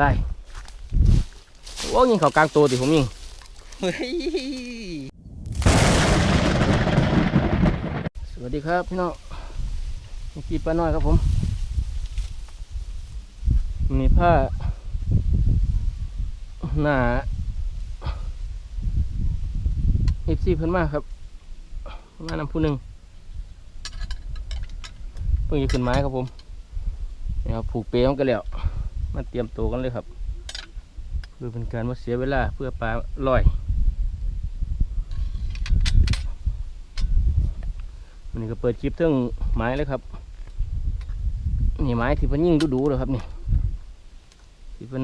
ได้โอ้ยิงเขากลางตัวติผมยิงเฮ้ยสวัสดีครับพี่น้องนี่พี่ป้าน้อยครับผมมีผ้าหนาเอฟซีเพิ่นมากครับมานำผู้หนึ่งเพิ่งจะขึ้นไม้ครับผมนี่ครับผูกเปรย์กันแล้ว มาเตรียมตัวกันเลยครับ เพื่อเป็นการมาเสียเวลาเพื่อปลาลอยวันนี้ก็เปิดคลิปเรื่องไม้เลยครับนี่ไม้ที่เพิ่นยิ่งดูดูเลยครับนี่ที่เพิ่น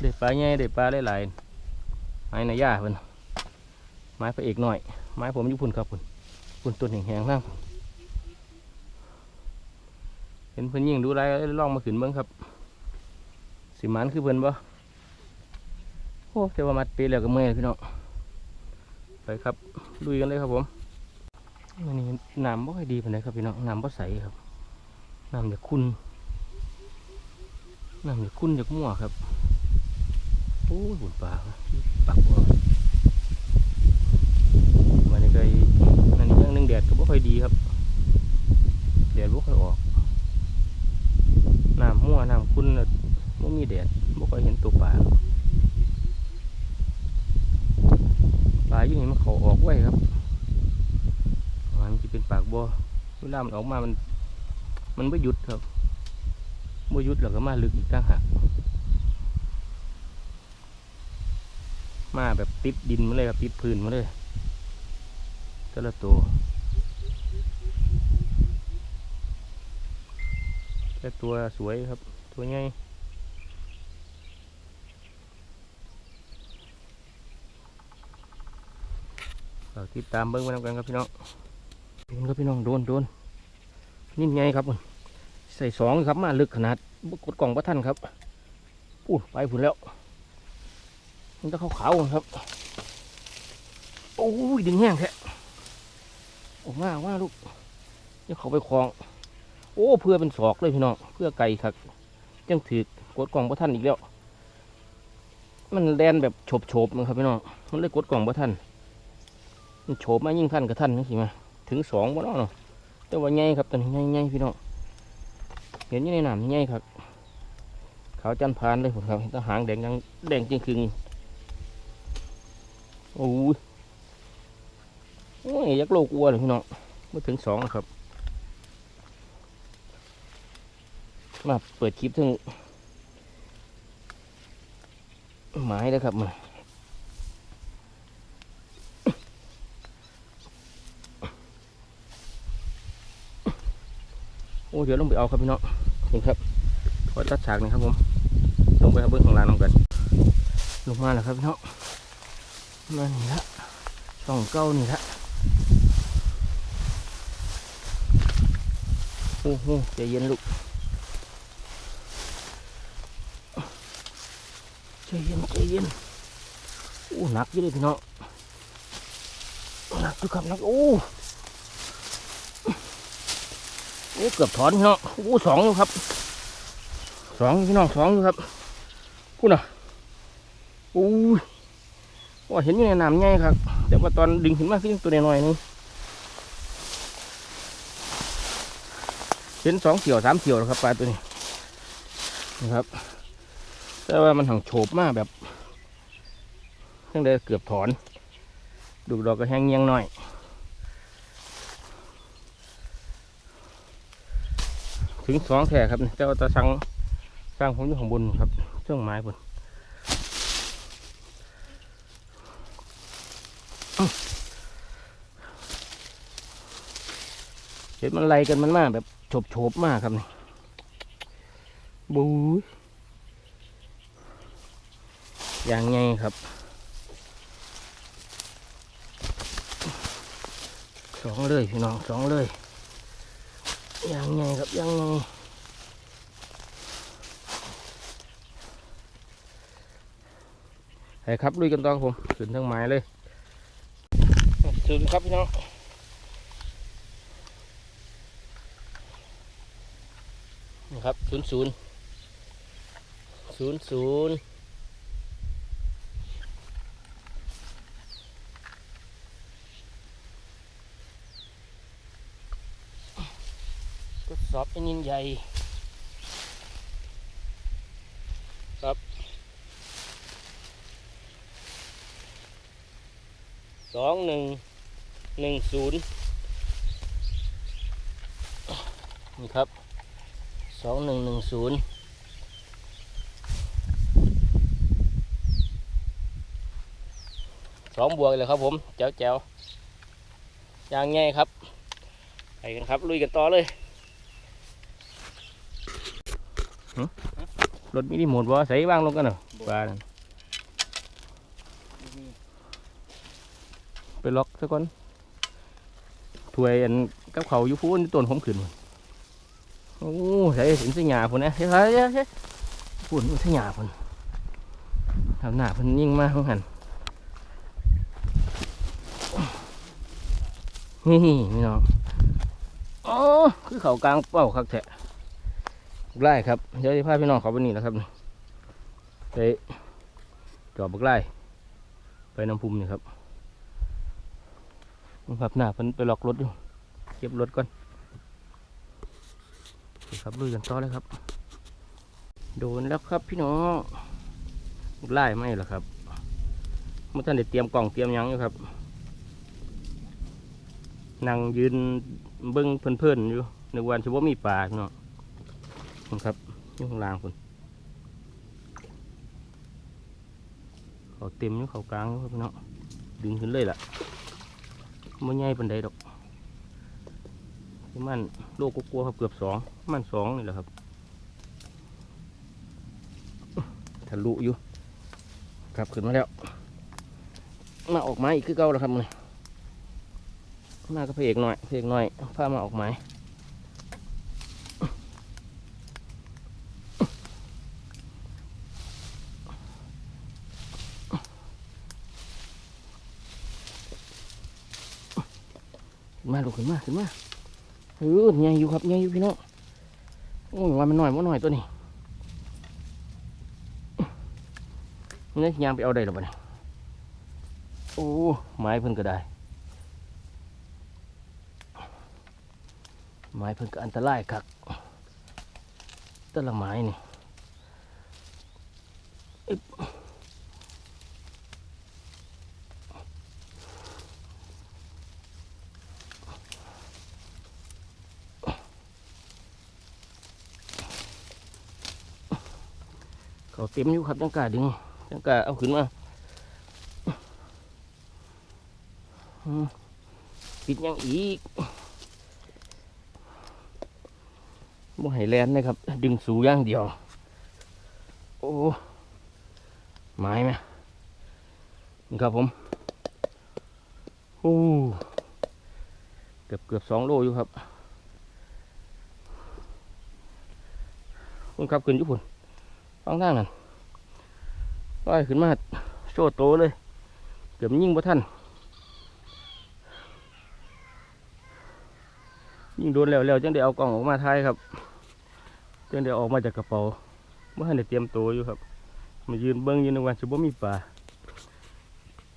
ได้ปลาใหญ่ได้ปลาหลายๆไม้ในหญ้าเพิ่นไม้พระเอกหน่อย ไม้ผมอยู่พุ่นครับพุ่นพุ่นต้นแห้งๆนั่งเห็นเพิ่นยิ่งดูไรลองมาขึ้นเบิ้งครับ สิมันคือเพิ่นบ่โอ้แต่ว่ามัดเปแล้วก็เมื่อยพี่น้องไปครับลุยกันเลยครับผมอันนี้น้ำบ่ค่อยดีปานใดครับพี่น้องน้ำบ่ใสครับน้ำจากคุณน้ำจากคุณจากมั่วครับโอ้ยบุญปลาปากบ่วันนี้ก็อีนั่นอีกอย่างหนึงแดดก็บ่ค่อยดีครับแดดบ่ค่อยออกน้ำมั่วน้ำคุณน่ะบ่มีแดดบ่ค่อยเห็นตัวปลาครับปลาอยู่นี่มันเขาออกไว้ครับ มันจะเป็นปาก บ่เวลามันออกมามัน มันไม่หยุดครับไม่หยุดแล้วก็มาลึกอีกต่างหากมาแบบติดดินมาเลยครับติดพื้นมาเลยแต่ละตัวแต่ตัวสวยครับ ตัวใหญ่ากติดตามเบิ้งไว้นำกันครับพี่น้อง โดนครับพี่น้องโดนโดนนี่ไงครับมันใส่สองครับมาลึกขนาดกดกล่องพระท่านครับพูดไปผุนแล้วมันจะขาวๆครับโอ้ยดึงแห้งแท้ออกมาว่าลูกจะเขาไปคลอง โอ้เพื่อเป็นศอกเลยพี่น้องเพื่อไก่ครับจังถือกดกล่องพระท่านอีกแล้ว มันแดนแบบโฉบๆมันครับพี่น้องมันเลยกดกล่องพระท่านมันโฉบมายิ่งท่านกับท่านนี่สิมา ถึงสองบ่เนาะแต่ว่าใหญ่ครับตอนนี้ใหญ่ใหญ่พี่น้องเห็นอยู่ในน้ำใหญ่ครับขาวจันทร์พานเลยผมครับเห็นแตหางแดงยังแดงจริงคืงโอ้ยโอ้ยยักษ์โลกอัวเลยพี่น้องมาถึงสองครับมาเปิดคลิปถึงหมายแล้วครับมา อ้เดี๋ยวลงไปเอาครับพี่น้องนี่ครับขอตัดฉากหนี่อยครับผมลงไปเอาเบื้องของร้านน้องกันลงมาแล้วครับพี่น้องมานี่ละช่องเก้านี่ละโอ้โหใจเย็นลูกใจเย็นใจเย็นโอ้หนักยู่เลยพี่น้องหนักอยู่ครับหนักโอ้ โอ้เกือบถอนพี่น้องโอ้สองอยู่ครับสองพี่น้องสองอยู่ครับพูดนะโอ้ยว่าเห็นอยู่ในน้ำใหญ่ครับ แต่ว่าตอนดึงขึ้นมาคือยังตัวน้อยๆนึงเห็นสองเกี่ยวสามเกี่ยวแล้วครับปลาตัวนี้นะครับ แต่ว่ามันหังโฉบมากแบบตั้งแต่เกือบถอน ดูดอกก็แห้งเงียงหน่อย ถึงสองแถครับเจ้าตาสังสร้างผมอยู่ข้างบนครับเครื่องไม้บนเห็นมันไล่กันมันมากแบบโฉบโฉบมากครับนี่บูยอย่างไงครับสองเลยพี่น้องสองเลย ยังไงครับยังไงไปครับลุยกันต่อครับผมขึ้นทั้งไม้เลยสุดครับพี่น้องนี่ครับศูนย์ศูนย์ศูนย์ศูนย์ ทดสอบไอ้นินใหญ่ ครับ สองหนึ่งหนึ่งศูนย์นี่ครับสองหนึ่งหนึ่งศูนย์สองบวกเลยครับผมแจ๋วแจ๋วๆอย่างไงครับ ไปกันครับ ลุยกันต่อเลยหึ รถมินิโหมดบ่ใส่วางลงกันเหรอปลานั่นไปล็อกซะก่อนถวยอันกับเขาวอยู่พูนต้นผมขึ้นพุ่นโอ้ใส่สินสยาพุ่นนะเฮ้ยเฮ้ยเฮ้ยพุ่นมันสยาพุ่นทำหน้าพุ่นยิ่งมากหันนี่พี่น้องอ๋อคือเขากลางเป้าคักแท้ บักไล่ครับเดี๋ยวจะพาพี่น้องเขาไปนี่แหล้วครับไปจอบบักไล่ไปน้ำพุมนี่ครับมันขับหน้าเพิ่นไปล็อกรถอยู่เก็บรถก่อนครับลุยกันต่อเลยครับ โดนแล้วครับพี่น้องบักไล่ไม่หรอครับเมื่อท่านได้เตรียมกล่องเตรียมยังอยู่ครับนั่งยืนเบิ้งเพื่อนๆอยู่ในวันที่ว่ามีปลาพี่น้อ งนี่ครับยู่ข้างล่างคุณเขาเต็มยู่เขากลางครับพี่น้องดึงขึ้นเลยล่ะมันใหญ่ปันใดดอกมันโลกกลัวครับเกือบสองมันสองนี่แหละครับทะลุอยู่ครับขึ้นมาแล้ว มาออกมาอีกคือเก่าแล้วครับมึงมาก็เพกหน่อยเพกหน่อยพามาออกไม้ ขึ้นมากขึ้นมาเออใหญ่อยู่ครับใหญ่อยู่พี่น้องโอ้ยว่ามันหน่อยมันหน่อยตัวนี้นี่ยางไปเอาได้หรอเนี่ยโอ้ไม้เพิ่นก็ได้ ไม้เพิ่นก็อันตรายคักแต่ละไม้นี่อึ๊บเขา เต็มอยู่ครับจังกาดึงจังกาเอาขึ้นมาปิดยังอีกบ่ให้แลนนะครับ ดึงสูงย่างเดียว โอ้ไม้ไหมนี่ครับผมโอ้เกือบเกือบสองโลอยู่ครับคุณครับขึ้นอยู่พุ่น ฟังทางนั่นลอยขึ้นมาโชว์โตเลย เกือบยิ่งบ่ทันยิ่งโดนแล้วแล้วจังได้เอากล่องออกมาถ่ายครับจนเดียวออกมาจากกระเป๋าเมื่อได้เตรียมตัวอยู่ครับ มายืนเบิ้งยืนในวันจะบ่มีป่า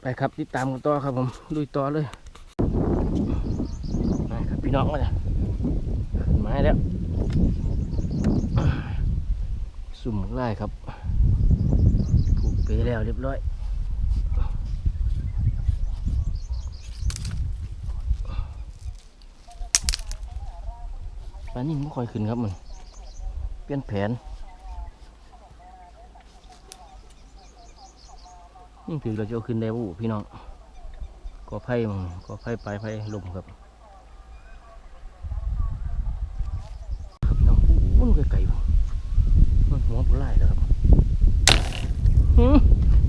ไปครับติดตามกันต่อครับผมลุยต่อเลยไปครับพี่น้องมาเลยมาแล้ว สุ่มไล่ครับผูกเปแล้วเรียบร้อยปลานิ่มไม่ค่อยขึ้นครับมันเปลี่ยนแผนนี่ถือเราจะเอาขึ้นได้บูพี่น้องก็ไพ่มึงก็ไพ่ปลายไพ่ลมครับครับน้องอู้นไกลๆ บ่มันหัวปลายแล้วครับหืม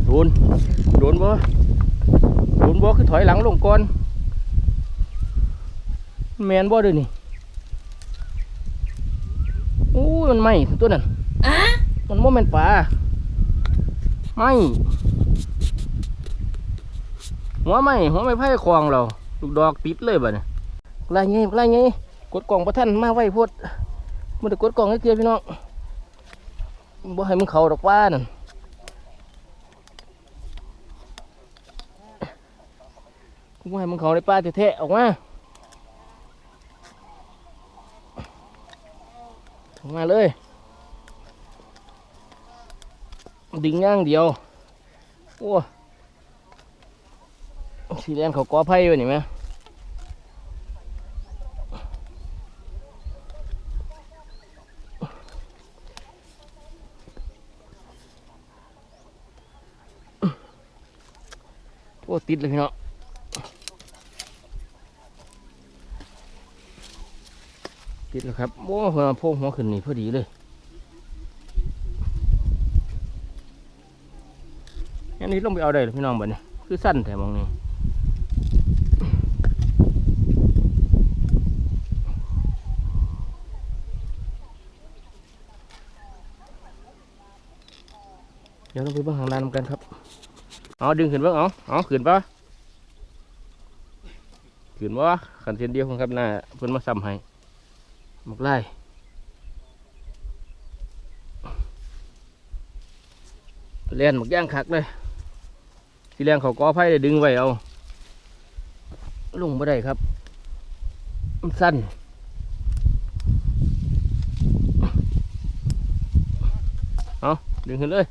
โดน โดนบ่โดนบ่คือถอยหลังลงก่อน แมนบ่เด้อนี่อู้ยมันไหมตัวนั้นมันโมเมนปลาไหมหัวไหมหัวไม่ไผ่คลองเราลูกดอกติดเลยบ่เนี่ยลายงี้ลายงี้กดกล่องประทันมาไว้พดมันจะกดกล่องให้เกลือพี่น้อง บ่ให้มึงเขาดอกว่านั่นกูบ่ให้มึงเขาในป้าแท้ๆออกมาออกมาเลยดึงย่างเดียวโอ้สีแดงเขากอไผ่อยู่นี่ไหม ติดเลยพี่เนาะติดแล้วครับโอ้เพิ่อาโพกหัวขึ้นนี่พอดีเลยอันนี้ลงไปเอาได้เหรพี่น้องบ่เนี่ยคือสั้นแต่มองนี่เดี๋ยวเราไปบิ่งข้างล่างนกันครับ เอาดึงขึ้นบิ่งเอาเอาขึ้นปะขึ้นปะขันเส้นเดียวครับหน้าเพิ่นมาซ้ำให้หมกไล่เล่นหมกย่างคักเลยทีแรงเขากอไผ่ด้ดึงไว้เอาลงไม่ได้ครับมันสั้นเอาดึงขึ้นเลย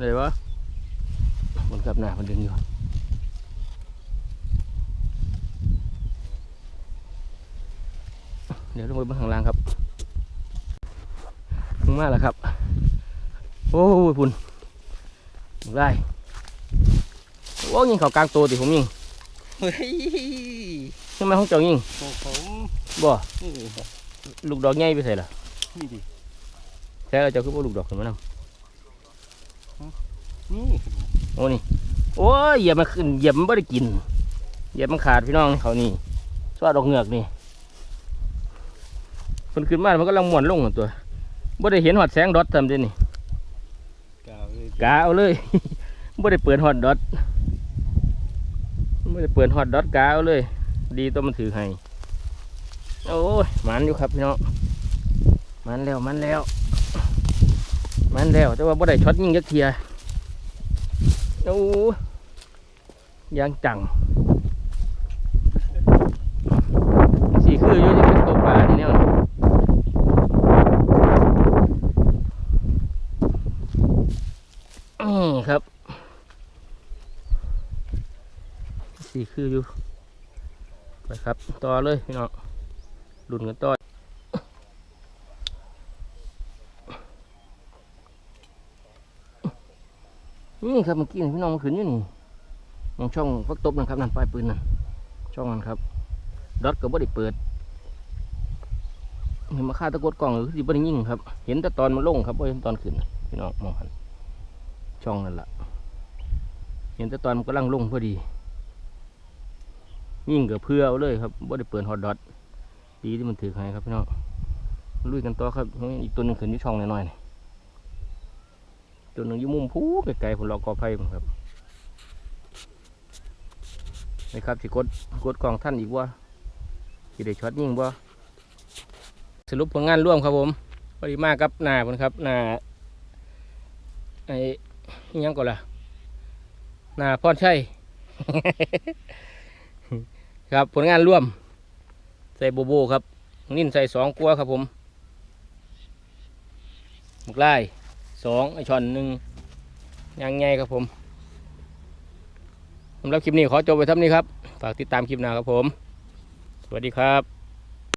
เลยวะมันกลับหน้ามันดึงอยู่เดี๋ยวลงไปเบนข้างล่างครับลงมาแล้วครับ โอ้ยพุ่นได้โอ้ยิงเขากลางตัวติผมยิงเฮ้ยทำไมของเจ้ายิงของผมบ่นี่ลูกดอกใหญ่ไปใส่ละนี่ดิแท้เราเจ้าคือบ่ลูกดอกขึ้นมานนี่ำ โอ้นี่โอ้ยเหยียบมันขึ้นเหยียบมันไม่ได้กินเหยียบมันขาดพี่น้องเขานี่สวดดอกเหงือกนี่มันขึ้นมามันก็ลังม่วนลงอะตัวบ่ได้เห็นหอดแสงดอททำเด้นี่กาวเลยกาเอาเลยบ่ได้เปิดฮอตดอทบ่ได้เปิดฮอตดอทกาเอาเลย ดีตัวมันถือให้โอ้ยมันอยู่ครับพี่น้องมันแล้วมันแล้วมันแล้วแต่ว่าบ่ได้ช็อตยิงยักเทีย โอ้ยยางจังสีคืออยู่จะเป็นตัวปลาที่เนี่ยอืมครับ สีคืออยู่ไปครับ ต่อเลยพี่น้องดุนกันต่อ นี่ครับเมื่อกี้นี่พี่น้องมาขึ้นอยู่นี่มองช่องฟักตบนะครับนั่นปลายปืนนั่นช่องนั้นครับดอทก็บ่ได้เปิดเห็นมาฆ่าตะกดกล่องหรือสิบ่ได้ยิงครับ เห็นแต่ตอนมันลงครับบ่เห็นตอนขึ้นพี่น้องมองหันช่องนั่นแหละเห็นแต่ตอนมันกำลังลงพอดี ยิ่งกับเพื่อเอาเลยครับบ่ได้เปิดฮอตดอทดีที่มันถือให้ครับพี่น้องลุยกันต่อครับอีกตัวหนึงขึ้นที่ช่องหน่อยๆนี่ ตัวหนึ่งยู่มุมพูไกลๆผมรอกอไผ่ผมครับนะครับสิกดกดกล่องท่านอีกว่าสิได้ช็อตยิ่งบ่สรุปผลงานร่วมครับผมพอดีมากครับหน้าผมครับหน้าไอ้ยังก่อนล่ะหน้าพรชัยครับผลงานร่วม ใส่โบโบครับนิ่นใส่สองกัวครับผมหมกไล่ สองไอช่อนหนึ่งยางไงครับผมสำหรับคลิปนี้ขอจบไปเท่านี้ครับ ฝากติดตามคลิปหน้าครับผม สวัสดีครับ